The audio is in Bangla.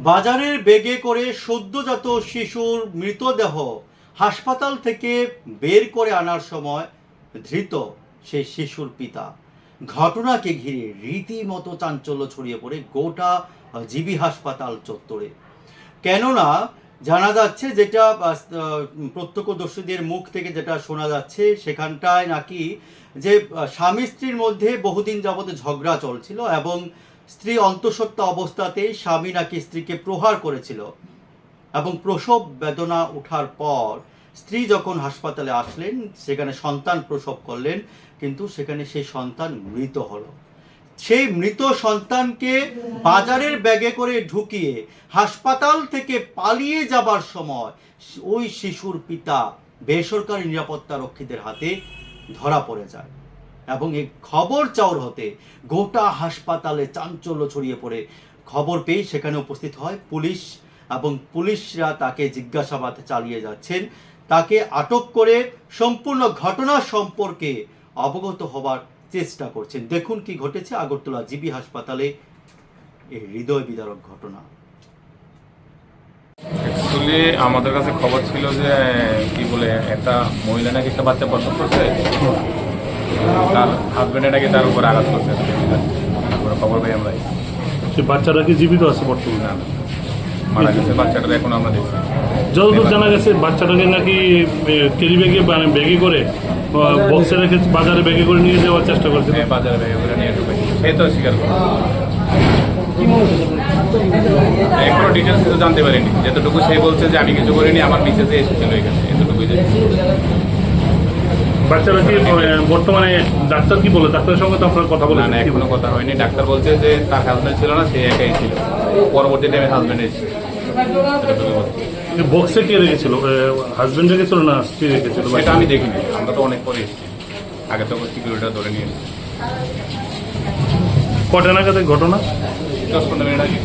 বাজারের বেগে করে সদ্যজাত শিশুর মৃতদেহ হাসপাতাল থেকে বের করে আনার সময় ধৃত সেই শিশুর পিতা। ঘটনাকে ঘিরে রীতিমতো চাঞ্চল্য ছড়িয়ে পড়ে গোটা জিবি হাসপাতাল চত্বরে। কেননা জানা যাচ্ছে যেটা প্রত্যক্ষদর্শীদের মুখ থেকে যেটা শোনা যাচ্ছে, সেখানটায় নাকি যে স্বামী স্ত্রীর মধ্যে বহুদিন যাবত ঝগড়া চলছিল এবং স্ত্রী অন্তঃসত্ত্বা অবস্থাতেই স্বামী নাকি স্ত্রীকে প্রহার করেছিল এবং প্রসব বেদনা ওঠার পর স্ত্রী যখন হাসপাতালে আসলেন, সেখানে সন্তান প্রসব করলেন, কিন্তু সেখানে সেই সন্তান মৃত হলো। সেই মৃত সন্তানকে বাজারের ব্যাগে করে ঢুকিয়ে হাসপাতাল থেকে পালিয়ে যাবার সময় ওই শিশুর পিতা বেসরকারি নিরাপত্তা রক্ষীদের হাতে ধরা পড়ে যায়। এবং এই খবর চাউর হতে গোটা হাসপাতালে চাঞ্চল্য ছড়িয়ে পড়ে। খবর পেয়ে সেখানে উপস্থিত হয় পুলিশ এবং পুলিশরা তাকে জিজ্ঞাসাবাদ চালিয়ে যাচ্ছেন। তাকে আটক করে সম্পূর্ণ ঘটনা সম্পর্কে অবগত হবার চেষ্টা করছেন। দেখুন কি ঘটেছে আগরতলা জিবি হাসপাতালে এই হৃদয় বিদারক ঘটনা। আমাদের কাছে খবর ছিল যে, কি বলে, একটা মহিলা নাকি একটা বাচ্চা প্রসব করছে? তার হাজবেন্ডে নাকি তার উপর আঘাত করছে তারপরে খবর পাই আমরা সে বাচ্চারা কি জীবিত আছে বর্তমানে? না। মারা গেছে বাচ্চাটা এখন আমরা দেখছি। যতদূর জানা গেছে বাচ্চাটাকে নাকি ক্যারি ব্যাগে ব্যাগে করে বক্সে রেখে বাজারে ব্যাগে করে নিয়ে যাওয়ার চেষ্টা করছে। হ্যাঁ, বাজারে ভেঙে করে নিয়ে ঢুকে সে তো স্বীকার করে এখনও ডিটেলস কিছু জানতে পারিনি। যতটুকু সে বলছে যে আমি কিছু করিনি আমার মিসেসে এসেছিল এখানে এতটুকুই বাচ্চারা কি বর্তমানে ডাক্তার কি বলে? ডাক্তারের সঙ্গে তো আপনার কথা বলে না এখনও কথা হয়নি। ডাক্তার বলছে যে তার হাজবেন্ড ছিল না সে একাই ছিল। পরবর্তী টাইমে হাজবেন্ড এসেছে। বক্সে কে রেখেছিল? হাজবেন্ড রেখেছিল না স্ত্রী রেখেছিল? সেটা আমি দেখিনি। আমরা তো অনেক পরে এসেছি। আগে তো সিকিউরিটিটা ধরে নিয়ে কটা নাগাদ ঘটনা? দশ পনেরো মিনিট আগে।